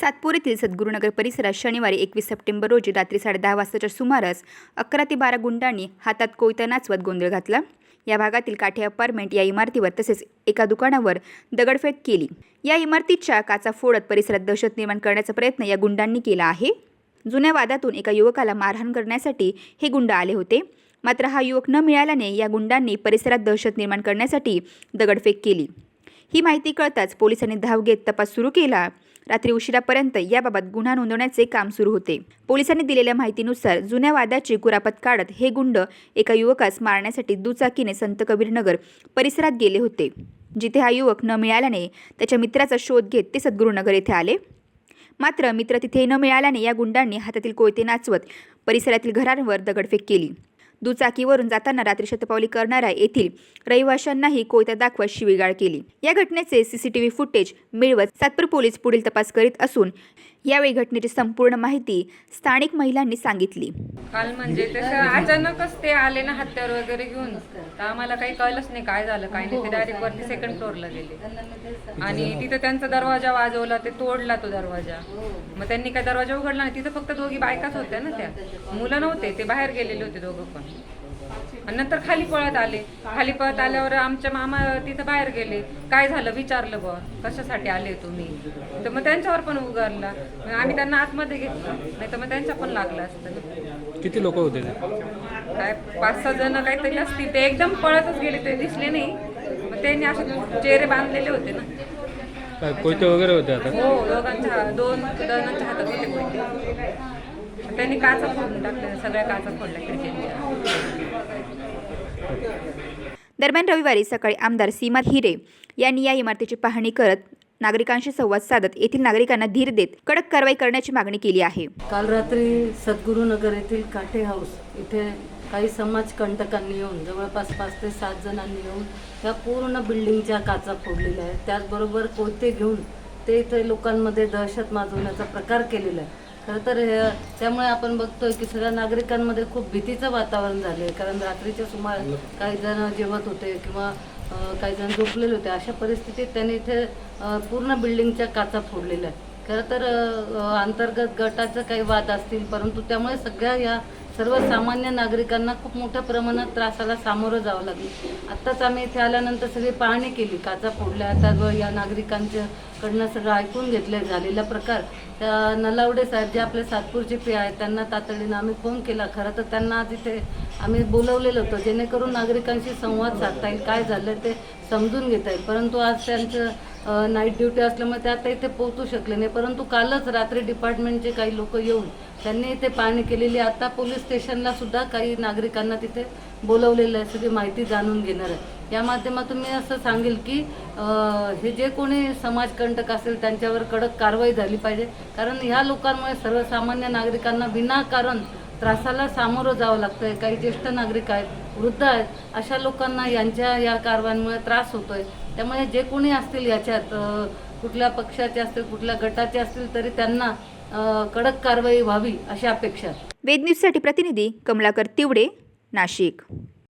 सातपूर येथील सद्गुरुनगर परिसरात शनिवारी एकवीस सप्टेंबर रोजी रात्री साडेदहा वाजताच्या सुमारास अकरा ते बारा गुंडांनी हातात कोयता नाचवत गोंधळ घातला. या भागातील काठे अपार्टमेंट या इमारतीवर तसेच एका दुकानावर दगडफेक केली. या इमारतीच्या काचा फोडत परिसरात दहशत निर्माण करण्याचा प्रयत्न या गुंडांनी केला आहे. जुन्या वादातून एका युवकाला मारहाण करण्यासाठी हे गुंड आले होते. मात्र हा युवक न मिळाल्याने या गुंडांनी परिसरात दहशत निर्माण करण्यासाठी दगडफेक केली. ही माहिती कळताच पोलिसांनी धाव घेत तपास सुरू केला. रात्री उशिरापर्यंत याबाबत गुन्हा नोंदवण्याचे काम सुरू होते. पोलिसांनी दिलेल्या माहितीनुसार जुन्या वादाची कुरापत काढत हे गुंड एका युवकास मारण्यासाठी दुचाकीने संत कबीरनगर परिसरात गेले होते जिथे हा युवक न मिळाल्याने त्याच्या मित्राचा शोध घेत ते सद्गुरुनगर येथे आले. मात्र मित्र तिथे न मिळाल्याने या गुंडांनी हातातील कोयते नाचवत परिसरातील घरांवर दगडफेक केली. दुचाकीवरून जाताना रात्री शतपावली करणाऱ्या येथील रहिवाशांनाही कोयता दाखवत शिवीगाळ केली. या घटनेचे सीसीटीव्ही फुटेज मिळवत सातपूर पोलीस पुढील तपास करीत असून यावेळी घटनेची संपूर्ण माहिती स्थानिक महिलांनी सांगितली. काल म्हणजे तसं अचानकच ते आले ना हत्यार वगैरे घेऊन. तर आम्हाला काही कळलंच नाही काय झालं काय नाही. ते डायरेक्ट वरती सेकंड फ्लोअरला गेले. आणि तिथं त्यांचा दरवाजा वाजवला ते तोडला तो दरवाजा. मग त्यांनी काय दरवाजा उघडला नाही तिथं फक्त दोघी बायकाच होत्या ना त्या. मुलं नव्हते ते बाहेर गेलेले होते दोघं पण. आणि नंतर खाली पळत आले. खाली पळत आल्यावर आमच्या मामा तिथं बाहेर गेले. काय झालं? विचारलं बुवा कशासाठी आले तुम्ही? तर मग त्यांच्यावर पण उगारला. आम्ही त्यांना आतमध्ये घेतलं. नाही तर मग त्यांच्या पण लागलं असतं. किती लोक होते काय पाच सहा जण काहीतरी असतील ते एकदम पळतच गेले. ते दिसले नाही. मग त्यांनी असे चेहरे बांधलेले होते ना. काय कोयते वगैरे होते आता? हो दोघांच्या दोन जणांच्या हातात होते कोयते. त्यांनी काचा फोडून टाकल्या सगळ्या काचा फोडल्या खिडकीच्या दरम्यान रविवारी सकाळी आमदार सीमा हिरे यांनी या इमारतीची पाहणी करत नागरिकांशी संवाद साधत येथील नागरिकांना धीर देत कडक कारवाई करण्याची मागणी केली आहे. काल रात्री सद्गुरुनगर येथील काटे हाऊस इथे काही समाजकंटकांनी येऊन जवळपास पाच ते सात जणांनी येऊन त्या पूर्ण बिल्डिंगच्या काचा फोडलेल्या आहेत. त्याचबरोबर कोयते घेऊन ते इथे लोकांमध्ये दहशत माजवण्याचा प्रकार केलेला आहे. खरं तर हे त्यामुळे आपण बघतोय की सगळ्या नागरिकांमध्ये खूप भीतीचं वातावरण झालं आहे कारण रात्रीच्या सुमार काही जण जेवत होते किंवा काही जण झोपलेले होते. अशा परिस्थितीत त्यांनी इथे पूर्ण बिल्डिंगच्या काचा फोडलेल्या आहेत. खरं तर अंतर्गत गटाचं काही वाद असतील परंतु त्यामुळे सगळ्या या सर्वसामान्य नागरिकांना खूप मोठ्या प्रमाणात त्रासाला सामोरं जावं लागलं. आत्ताच आम्ही इथे आल्यानंतर सगळी पाहणी केली काचा फोडल्या त्यावर या नागरिकांच्या कडनं सगळं ऐकून घेतलं झालेला प्रकार. त्या नलावडे साहेब जे आपले सातपूरचे पे आहेत त्यांना तातडीनं आम्ही फोन केला. खरं तर त्यांना आज इथे आम्ही बोलवलेलं होतं जेणेकरून नागरिकांशी संवाद साधता येईल काय झालं ते समजून घेता येईल. परंतु आज त्यांचं नाईट ड्युटी असल्यामुळे ते आता इथे पोहोचू शकले नाही. परंतु कालच रात्री डिपार्टमेंटचे काही लोक येऊन त्यांनी इथे पाहणी केलेली. आहे. आता पोलीस स्टेशनला सुद्धा काही नागरिकांना तिथे बोलवलेलं आहे. सगळी माहिती जाणून घेणार आहे. या माध्यमातून मी असं सांगेल की हे जे कोणी समाजकंटक असेल त्यांच्यावर कडक कारवाई झाली पाहिजे. कारण ह्या लोकांमुळे सर्वसामान्य नागरिकांना विनाकारण त्रासाला सामोरं जावं लागतं आहे काही ज्येष्ठ नागरिक आहेत वृद्ध आहेत अशा लोकांना यांच्या या कारवायांमुळे त्रास होतोय. त्यामुळे जे कोणी असतील याच्यात कुठल्या पक्षाचे असतील कुठल्या गटाचे असतील तरी त्यांना कडक कारवाई व्हावी अशी अपेक्षा आहे. वेद न्यूजसाठी प्रतिनिधी कमलाकर तिवडे नाशिक.